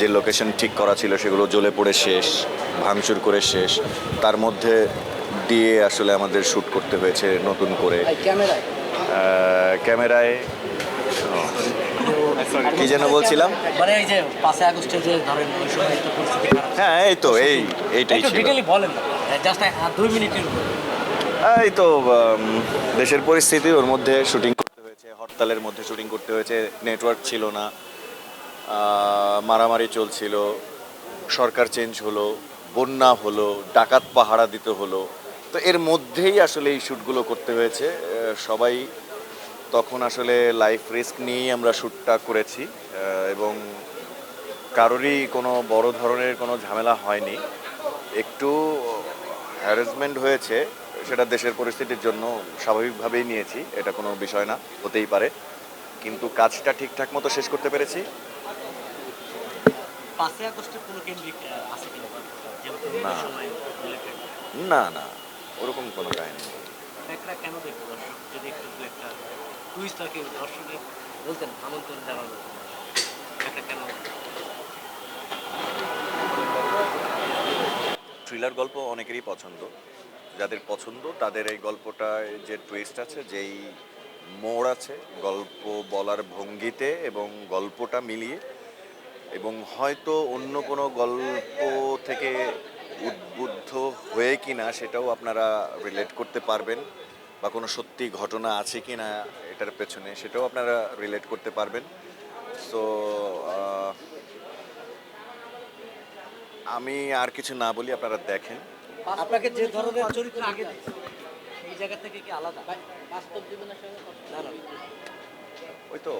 যে লোকেশন ঠিক করা ছিল সেগুলো জ্বলে পড়ে শেষ ভাঙচুর করে শেষ তার মধ্যে দিয়ে আসলে আমাদের শ্যুট করতে হয়েছে নতুন করে। ক্যামেরায়। কি যেন বলছিলাম? মানে এই যে পাঁচই আগস্টে যে ধরেন ওই সময় একটু পরিস্থিতি হ্যাঁ এই তো এই এইটাই ছিল। ডিটেইলি বলেন জাস্ট দুই মিনিটের এই তো দেশের পরিস্থিতি ওর মধ্যে শুটিং করতে হয়েছে হরতালের মধ্যে শুটিং করতে হয়েছে নেটওয়ার্ক ছিল না। মারামারি চলছিল, সরকার চেঞ্জ হলো, বন্যা হলো, ডাকাত পাহারা দিতে হলো। তো এর মধ্যেই আসলে এই শ্যুটগুলো করতে হয়েছে। সবাই তখন আসলে লাইফ রিস্ক নিয়েই আমরা শ্যুটটা করেছি। এবং কারোরই কোনো বড় ধরনের কোনো ঝামেলা হয়নি। একটু হ্যারাসমেন্ট হয়েছে, সেটা দেশের পরিস্থিতির জন্য স্বাভাবিকভাবেই নিয়েছি। এটা কোনো বিষয় না, হতেই পারে। কিন্তু কাজটা ঠিকঠাক মতো শেষ করতে পেরেছি। পাঁচই আগস্টের কোনো কেন্দ্রিক আছে কিনা না। সময় না না ওরকম কোনো কাহিনী নেই। একটা কেন দেখব দর্শক? যদি একটু দু একটা টুইস্ট থাকে দর্শকে বলতেন আমন্ত্রণ জানানো একটা কেন? থ্রিলার গল্প অনেকেরই পছন্দ। যাদের পছন্দ তাদের এই গল্পটায় যে টুইস্ট আছে যেই মোড় আছে গল্প বলার ভঙ্গিতে এবং গল্পটা মিলিয়ে এবং হয়তো অন্য কোনো গল্প থেকে উদ্বুদ্ধ হয়ে কি না সেটাও আপনারা রিলেট করতে পারবেন বা কোনো সত্যি ঘটনা আছে কি না এটার পেছনে সেটাও আপনারা রিলেট করতে পারবেন। সো আমি আর কিছু না বলি আপনারা দেখেন। আপনাকে যে ধরনের চরিত্র আগে সেই জায়গা থেকে কি আলাদা? বাস্তব জীবনের সঙ্গে ওই তো।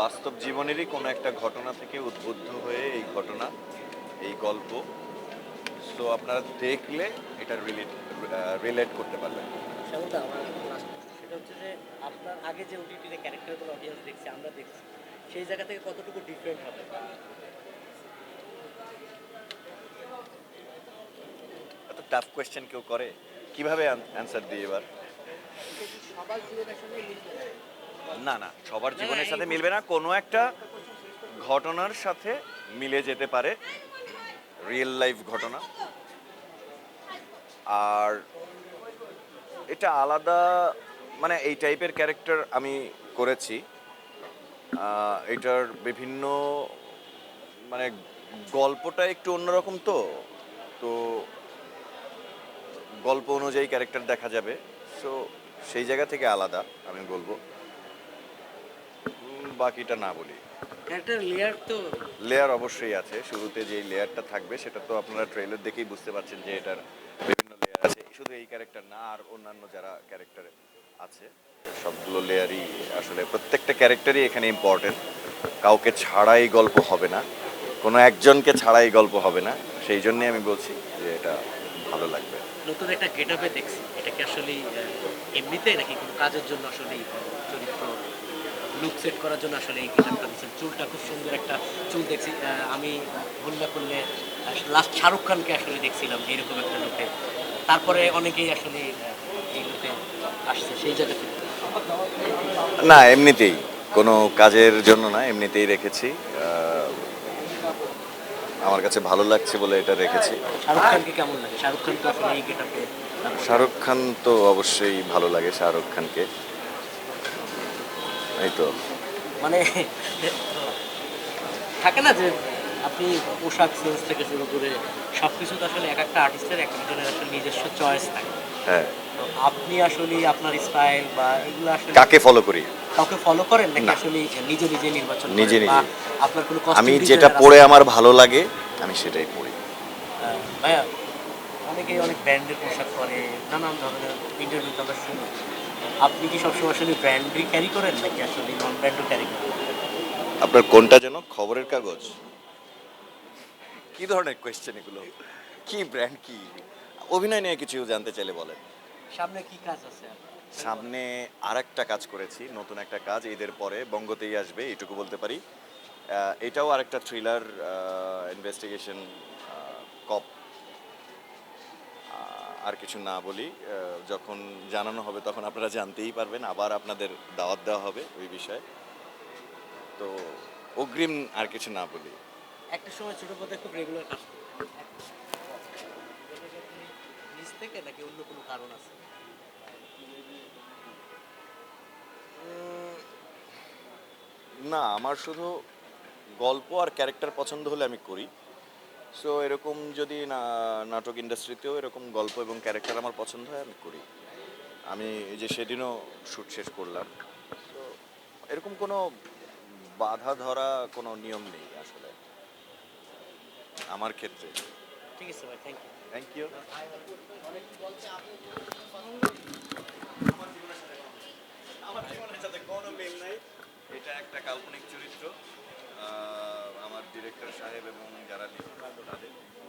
বাস্তব জীবনেরই কোনো একটা ঘটনা থেকে উদ্বুদ্ধ হয়ে এই ঘটনা এই গল্প। সো আপনারা দেখলে এটা রিলেট রিলেট করতে পারবেন। সেটা হচ্ছে যে আপনার আগে যে ওটিটিতে ক্যারেক্টারগুলো অডিয়েন্স দেখছি আমরা দেখছি সেই জায়গা থেকে কতটুকু ডিফারেন্ট হবে? এত টাফ কোয়েশ্চেন কেউ করে? কীভাবে অ্যান্সার দিই এবার? সবার জীবনের সঙ্গে না না, সবার জীবনের সাথে মিলবে না। কোনো একটা ঘটনার সাথে মিলে যেতে পারে। রিয়েল লাইফ ঘটনা। আর এটা আলাদা মানে এই টাইপের ক্যারেক্টার আমি করেছি। এটার বিভিন্ন মানে গল্পটা একটু অন্যরকম তো। তো গল্প অনুযায়ী ক্যারেক্টার দেখা যাবে। সো সেই জায়গা থেকে আলাদা, আমি বলব। বাকিটা না বলি। লেয়ার তো। লেয়ার অবশ্যই আছে। শুরুতে যে লেয়ারটা থাকবে সেটা তো আপনারা ট্রেলার দেখেই বুঝতে পারছেন যে এটার বিভিন্ন লেয়ার আছে। শুধু এই ক্যারেক্টার না আর অন্যান্য যারা ক্যারেক্টার আছে সবগুলো লেয়ারই আসলে প্রত্যেকটা ক্যারেক্টারই এখানে ইম্পর্টেন্ট কাউকে ছাড়াই গল্প হবে না। কোনো একজনকে ছাড়াই গল্প হবে না। সেই জন্যই আমি বলছি যে এটা ভালো লাগবে। নতুন একটা গেট আপে দেখছি। এটা কি আসলে এমনিতে নাকি কোনো কাজের জন্য আসলে চরিত্র লুক সেট করার জন্য আসলে এই আপটা দিচ্ছেন চুলটা খুব সুন্দর একটা চুল দেখছি। আমি ভুল না করলে লাস্ট শাহরুখ খানকে আসলে দেখছিলাম এইরকম একটা লুকে তারপরে অনেকেই আসলে এই লুকে আসছে সেই জায়গা থেকে না এমনিতেই। কোনো কাজের জন্য না এমনিতেই রেখেছি। আমার কাছে ভালো লাগছে বলে এটা রেখেছি। শাহরুখ খানকে কেমন লাগে? শাহরুখ খান তো আসলে এই গেট শাহরুখ খান তো অবশ্যই ভালো লাগে শাহরুখ খানকে। এই তো মানে থাকে না যে আপনি পোশাক সেন্স থেকে শুরু করে সব কিছু তো আসলে এক একটা আর্টিস্টের এক একজনের আসলে নিজস্ব চয়েস থাকে। হ্যাঁ। তো আপনি আসলে আপনার স্টাইল বা এগুলো আসলে কাকে ফলো করি? কাউকে ফলো করেন নাকি। আসলে নিজে নিজে নির্বাচন নিজে নিজে। আপনার কোনো আমি যেটা পরে আমার ভালো লাগে আমি সেটাই পরি। আহ, ভাইয়া অনেকেই অনেক ব্র্যান্ডের পোশাক পরে নানান ধরনের ইন্টারভিউতে আমরা শুনি। আপনি কি সবসময় আসলে ব্র্যান্ডই ক্যারি করেন নাকি আসলে নন ব্র্যান্ডও ক্যারি করেন? আপনার কোনটা যেন খবরের কাগজ? কি ধরনের কোয়েশ্চেন এগুলো? কি ব্র্যান্ড কি? অভিনয় নিয়ে কিছু জানতে চাইলে বলেন। সামনে কি কাজ আছে? সামনে আর একটা কাজ করেছি নতুন একটা কাজ ঈদের পরে বঙ্গতেই আসবে এইটুকু বলতে পারি। এটাও আরেকটা থ্রিলার ইনভেস্টিগেশন কপ আর কিছু না বলি যখন জানানো হবে তখন আপনারা জানতেই পারবেন আবার আপনাদের দাওয়াত দেওয়া হবে ওই বিষয়ে। তো অগ্রিম আর কিছু না বলি। একটা সময় ছোট পর্দায় খুব রেগুলার কাজ নিজ থেকে নাকি অন্য কোনো কারণ আছে? না আমার শুধু গল্প আর ক্যারেক্টার পছন্দ হলে আমি করি। সো এরকম যদি না নাটক ইন্ডাস্ট্রিতেও এরকম গল্প এবং ক্যারেক্টার আমার পছন্দ হয় আমি করি। আমি এই যে সেদিনও শ্যুট শেষ করলাম। তো এরকম কোনো বাধা ধরা কোনো নিয়ম নেই আসলে। আমার ক্ষেত্রে। ঠিক আছে ভাই থ্যাংক ইউ থ্যাংক ইউ